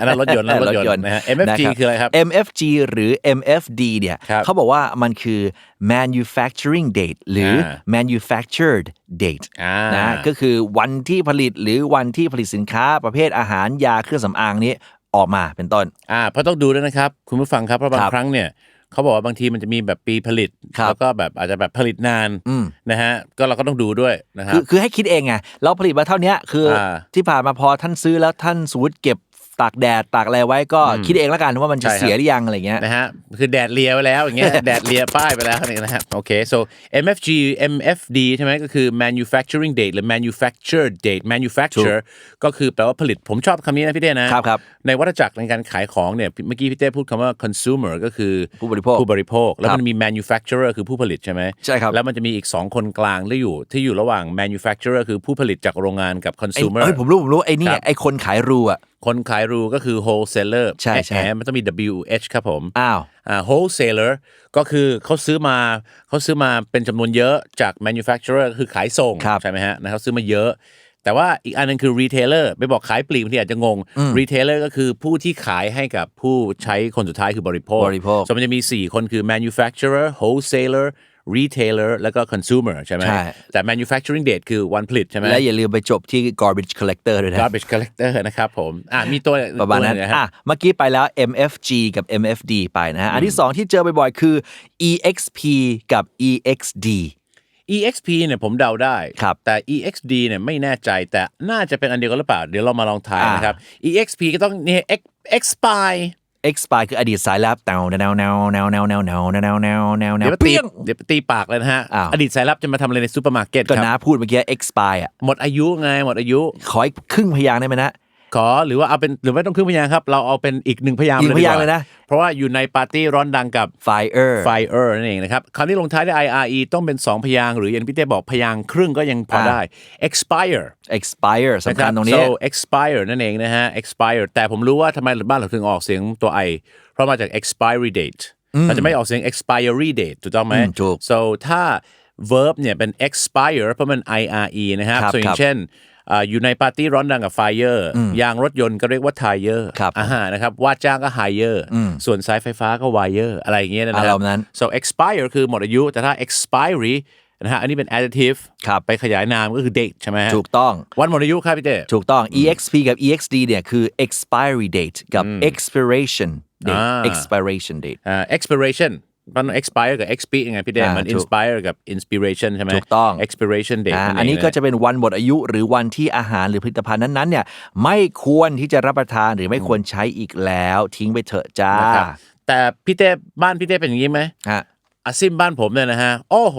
อันนั้นรถยนต์นะรถยนต์นะฮะ MFG นะคืออะไรครับ MFG หรือ MFD เนี่ยครับเขาบอกว่ามันคือ manufacturing date หรืออา manufactured date อ่านนะก็คือวันที่ผลิตหรือวันที่ผลิตสินค้าประเภทอาหารยาเครื่องสำอางนี้ออกมาเป็นต้นอ่าเพราะต้องดูด้วยนะครับ คุณผู้ฟังครับเพราะบาคงรับครั้งเนี่ย เขาบอกว่าบางทีมันจะมีแบบปีผลิตครับแล้วก็แบบอาจจะแบบผลิตนานนะฮะก็เราก็ต้องดูด้วยนะครัคืบ อคือให้คิดเองไงเราผลิตมาเท่าเนี้ยคืออาที่ผ่านมาพอท่านซื้อแล้วท่านสมมติเก็บ ตากแดดตากอะไรไว้ก็คิดเองแล้วกันว่ามันจะใช่ครับเสียหรือยังอะไรเงี้ยนะฮะคือแดดเลียไว้แล้วอย่างเงี้ยแดดเลียป้ายไปแล้วนี่นะฮะโอเค so MFG MFD ใช่ไหมก็คือ manufacturing date หรือ manufactured date manufacture ก็คือแปลว่าผลิตผมชอบคำนี้นะพี่เต้นะครับครับในวัฏจักรในการขายของเนี่ยเมื่อกี้พี่เต้พูดคำว่า consumer ก็คือผู้บริโภคผู้บริโภค แล้วครับมันมี manufacturer คือผู้ผลิตใช่ไหมใช่ครับแล้วมันจะมีอีก 2 คนกลางที่อยู่ที่อยู่ระหว่าง manufacturer คือผู้ผลิตจากโรงงานกับไอ้ consumer เอ้ยผมรู้ผมรู้ไอ้นี่ครับไอ้คนขายรูอะ คนขายรูก็คือ wholesaler ใช่ใช่แหมมันต้องมี WH ครับผมอ้าวอ่า wholesaler ก็คือเขาซื้อมาเขาซื้อมาเป็นจำนวนเยอะจาก manufacturer คือขายส่งครับใช่ไหมฮะนะเขาซื้อมาเยอะ แต่ว่าอีกอันหนึงคือ retailer ไปบอกขายปลีกบางทีอาจจะงง retailer ก็คือผู้ที่ขายให้กับผู้ใช้คนสุดท้ายคือบริโภคบริโภค so มันจะมี 4 คนคือ manufacturer wholesaler retailer แล้วก็ consumer ใช่ไหมใช่ แต่ manufacturing date คือวันผลิตใช่ไหมและอย่าลืมไปจบที่ garbage collector ด้วยนะ garbage collector นะครับผมอะมีตัวประมาณนั้นตัวหงฮอะเมื่อกี้ไปแล้ว MFG กับ MFD ไปนะฮะ อันที่สองที่เจอบ่อยๆ คือ EXP กับ EXD EXP เนี่ยผมเดาได้ครับแต่ EXD เนี่ยไม่แน่ใจแต่น่าจะเป็นอันเดียวกันหรือเปล่า เดี๋ยวเรามาลองทายอ่านนะครับ EXP ก็ต้องเนี่ย X expire expire คืออดีตสายลับแนวแนวแนวแนวแนวแนวแนวแนวแนวแนวแนเดี๋ยวมาเปตีรี้ยง เดี๋ยวตีปากเลยนะฮะ อ้าว อดีตสายลับจะมาทำอะไรในซูเปอร์มาร์เก็ตก็น้ารับพูดเมื่อกี้ expire อะ หมดอายุไงหมดอายุ ขออีกครึ่งพยางค์ได้ไหมนะ ขอหรือว่าเอาเป็นหรือไม่ต้องครึ่งพยางค์ครับ เราเอาเป็นอีกหนึ่งพยางค์อีกดีว่พยางค์เลยนะ เพราะว่าอยู่ในปาร์ตี้ร้อนดังกับ fire fire นั่นเองนะครับคราวนี้ลงท้ายด้วย ire ต้องเป็น 2 พยางค์หรืออย่างพี่เต้บอกพยางค์ครึ่งก็ยังพออ่าได้ expire expire สำคัญตรงนี้ so expire นั่นเองนะฮะ expire แต่ผมรู้ว่าทำไมบ้านเราถึงออกเสียงตัว i เพราะมาจาก expiry date เราจะไม่ออกเสียง expiry date ถูกต้องไหมอืมถูก so ถ้า verb เนี่ยเป็น expire เพราะมัน ire นะครับครับ so อย่าครังบเช่น อ่าอยู่ในปาร์ตี้ร้อนดังกับ fire ยางรถยนต์ก็เรียกว่า tire ครับอ่าฮะนะครับว่าจ้างก็ hire ส่วนสายไฟฟ้าก็ wire อะไรอย่างเงี้ยนะคอารัรมณ์นั้น so expire คือหมดอายุ แต่ถ้า expiry นะฮะอันนี้เป็น adjective ครับไปขยายนามก็คือ date ใช่ไหมฮะถูกต้อง วันหมดอายุครับพี่เต้ถูกต้อง exp กับ exd เนี่ยคือ expiry date กับ expiration date อ่า expiration date อ่า expiration มัน expire กับ expi ยังไงพี่เต้อ่ามันถูก inspire กับ inspiration ใช่ไหมถูกต้อง expiration date อ่าเงอันนี้ก็นะจะเป็นวันหมดอายุหรือวันที่อาหารหรือผลิตภัณฑ์นั้นๆเนี่ยไม่ควรที่จะรับประทานหรือไม่ควรใช้อีกแล้ว ทิ้งไปเถอะจ้านะครับแต่พี่เต้บ้านพี่เต้เป็นอย่างนี้ไหมฮะอาซิมบ้านผมเนี่ยนะฮะโอ้โห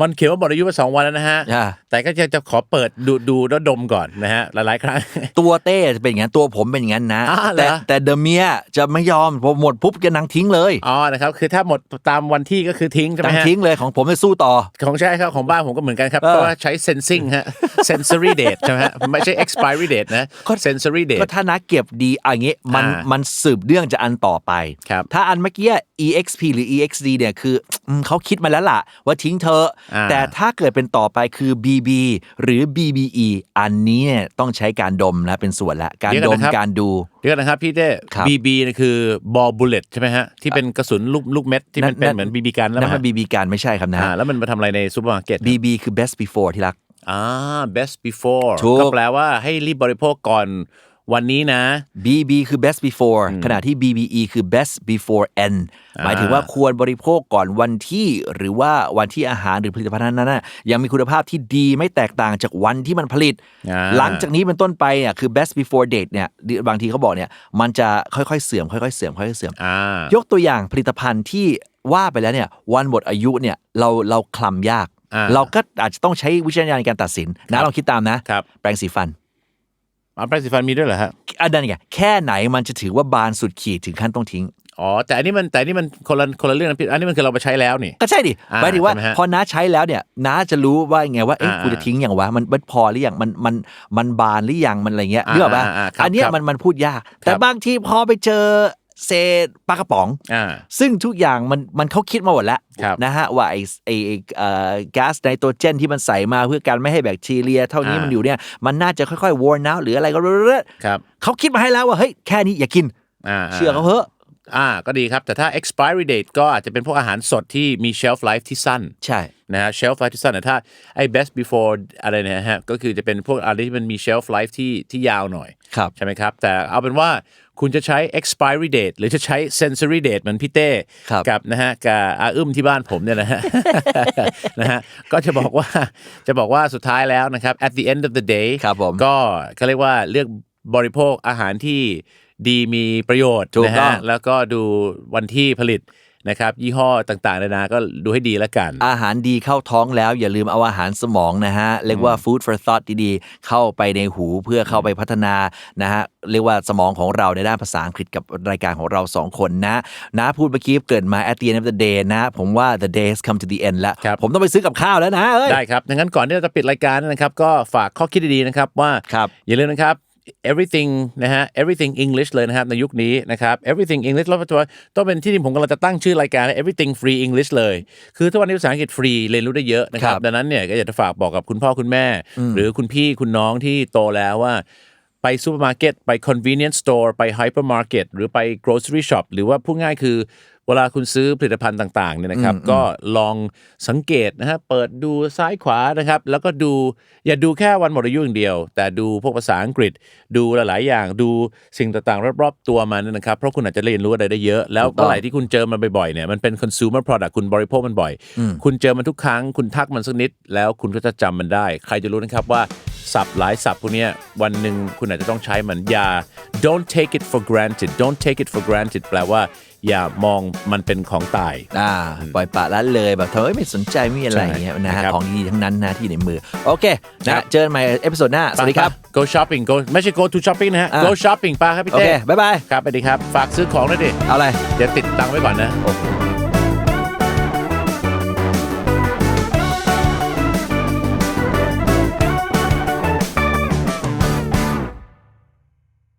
มันเขียนว่าหมดอายุมาสองวันแล้วนะฮะ อ่า แต่ก็จะจะขอเปิดดูดูแล้วดมก่อนนะฮะ หลายๆครั้ง ตัวเต้จะเป็นอย่างนั้นตัวผมเป็นอย่างนั้นนะ อ่าเหรอ แต่แต่เดอะเมียจะไม่ยอมพอหมดปุ๊บจะนางทิ้งเลยอ๋อนะครับคือถ้าหมดตามวันที่ก็คือทิ้งใช่ไหมนางฮะ ทิ้งเลยของผมจะสู้ต่อ ของใช่ครับของบ้านผมก็เหมือนกันครับเออ เพราะว่าใช้ sensing ฮะ sensory date ใช่ไหมฮะไม่ใช่ expiry date นะ sensory ก็ date ถ้านักเก็บดีอย่างงี้มันอ่ามัมันสืบเรื่องจะอันต่อไป ครับถ้าอันเมื่อกี้ exp หรือ exd เนี่ยคืออืมเขาคิดมาแล้วล่ะ ว่าทิ้งเธอะอ่าแต่ถ้าเกิดเป็นต่อไปคือ bb หรือ bbe อันนี้เนี่ยต้องใช้การดมและเป็นส่วนละ การดมการดู เดี๋ยวก่อนนะครับพี่เต้ครับ BB เนี่ยคือบอลบุลเลตใช่ไหมฮะ ที่เป็นกระสุนลูกลูกเม็ดที่มันเป็นเหมือน BB กันแล้วนั่นมัมันน BB กันไม่ใช่ครับนะอ่าแล้วมันมาทำอะไรในซูเปอร์มาร์เก็ต BB คือ best before ที่รักอ่า best before ถูกก็แปลว่าให้รีบบริโภคก่อน วันนี้นะ BB คือ best before ขณะที่ BBE คือ best before N หมายถึงว่าควรบริโภคก่อนวันที่ หรือว่าวันที่อาหารหรือผลิตภัณฑ์นั้นๆน่ะยังมีคุณภาพที่ดีไม่แตกต่างจากวันที่มันผลิตอ่าหลังจากนี้เป็นต้นไปอะคือ best before date เนี่ยบางทีเขาบอกเนี่ยมันจะค่อยๆเสื่อมค่อยๆเสื่อมค่อยๆเสื่อมอ่ายกตัวอย่างผลิตภัณฑ์ที่ว่าไปแล้วเนี่ยวันหมดอายุเนี่ยเราเราคลำยากอ่าเราก็อาจจะต้องใช้วิจารณญาณในการตัดสินนะลองคิดตามนะครับแปรงสีฟัน อันแปรงสีฟันมีด้วยเหรอฮะอันนั้นไงแค่ไหนมันจะถือว่าบานสุดขีดถึงขั้นต้องทิ้ง อ๋อแต่อันนี้มันแต่อันนี้มันคนละคนละเรื่องนะพี่อันนี้มันคือเราไปใช้แล้วนี่ ก็ใช่ดิอ่าหมายถึงว่า ใช่ไหมฮะพอน้าใช้แล้วเนี่ยน้าจะรู้ว่าไงว่าเอ๊ะอ่ากูจะทิ้งอย่างวะมันมันพอหรือยังมันมันมันบานหรือยังมันอะไรเงี้ยอ่านึกออกปะอ่าอ่าครับอันเนี้ยครับมันมันพูดยาก แต่บางทีพอไปเจอ เศษปลากระป๋อง อ่า ซึ่งทุกอย่างมันมันเขาคิดมาหมดแล้วครับนะฮะว่าไอไอไอ้เอ่อก๊าซไนโตรเจนที่มันใส่มาเพื่อการไม่ให้แบคทีเรีย เท่านี้อ่ามั มันอยู่เนี่ยมันน่าจะค่อยๆ worn out หรืออะไรก็เรื่อยครับ ๆเขาคิดมาให้แล้วว่าเฮ้ยแค่นี้อย่ากิน อ่าเชื่อเขาเถอะ อ่าก็ดีครับ แต่ถ้า expiry date ก็อาจจะเป็นพวกอาหารสดที่มี shelf life ที่สั้นใช่นะฮะ shelf life ที่สั้นแต่ถ้าไอ้ best before อะไรเนยนะฮะก็คือจะเป็นพวกอะไรที่มันมี shelf life ที่ที่ยาวหน่อยครับใช่ไหมครับ แต่เอาเป็นว่าคุณจะใช้ expiry date หรือจะใช้ sensory date เหมือนพี่เต้ครับกับนะฮะกับอาอึ้มที่บ้านผมเนี่ยนะฮะนะฮะก็จะบอกว่าจะบอกว่าสุดท้ายแล้วนะครับ at the end of the day ครับผมก็เขาเรียกว่าเลือกบริโภคอาหารที่ ดีมีประโยชน์ถูกนะต้อฮะงแล้วก็ดูวันที่ผลิตนะครับยี่ห้อต่างๆนานาก็ดูให้ดีแล้วกัน อาหารดีเข้าท้องแล้วอย่าลืมเอาอาหารสมองนะฮะ เรียกว่า food for thought ดีๆ เข้าไปในหูเพื่อเข้าไปพัฒนานะฮะ เรียกว่าสมองของเราในด้านภาษาอังกฤษกับรายการของเราสองคนนะ นะพูดเมื่อกี้เกิดมา at the end of the day นะ ผมว่า the days come to the end แล้วครับผมต้องไปซื้อกับข้าวแล้วนะเอ้ยได้ครับดังนั้นก่อนที่เราจะปิดรายการนะครับก็ฝากข้อคิดดีๆนะครับว่าครับอย่าลืมนะครับ everything นะฮะ everything English เลยนะครับในยุคนี้นะครับ everything English แล้วตัวต้องเป็นที่ที่ผมกำลังจะตั้งชื่อรายการ everything free English เลย คือทุกวันนี้ภาษาอังกฤษฟรีเรียนรู้ได้เยอะนะครับครับดังนั้นเนี่ยก็อยากจะฝากบอกกับคุณพ่อคุณแม่ หรือคุณพี่คุณน้องที่โตแล้วว่าไปซูเปอร์มาร์เก็ตไป convenience store ไป hypermarket หรือไป grocery shop หรือว่าพูดง่ายคือ เวลาคุณซื้อผลิตภัณฑ์ต่างๆเนี่ยนะครับ ก็ลองสังเกตนะฮะเปิดดูซ้ายขวานะครับ แล้วก็ดูอย่าดูแค่วันหมดอายุอย่างเดียว แต่ดูพวกภาษาอังกฤษ ดูหลายๆอย่างดูสิ่งต่างๆ รอบๆตัวมันนนะครับ เพราะคุณอาจจะเรียนรู้อะไรได้เยอะ แล้วถูกต้เมื่องอไหร่ที่คุณเจอมันบ่อยๆเนี่ยมันเป็น consumer product คุณบริโภคมันบ่อย คุณเจอมันทุกครั้ง คุณทักมันสักนิด แล้วคุณก็จะจำมันได้ ใครจะรู้นะครับว่าศัพท์หลายศัพท์พวกเนี้ยวันหนึ่งคุณอาจจะต้องใช้มันอย่า don't take it for granted don't take it for granted แปลว่า อย่ามองมันเป็นของตาย อ่า ปล่อยปละละเลยแบบเธอไม่สนใจไม่มีอะไรใช่อย่างเงี้ยนะฮะนะครับของดีๆทั้งนั้นนะที่อยู่ในมือ โอเคครันะบเจอกันใหม่เอพิโซดหน้า สวัสดีครับไปๆ go shopping go ไม่ใช่ go to shopping นะฮะอะ go shopping ป้าครับพี่โอเต้เคบ๊ายบายครับสวัสดีครับ ฝากซื้อของด้วยดิ เอาอะไร เดี๋ยวติดตังค์ไว้ก่อนนะโอ้โห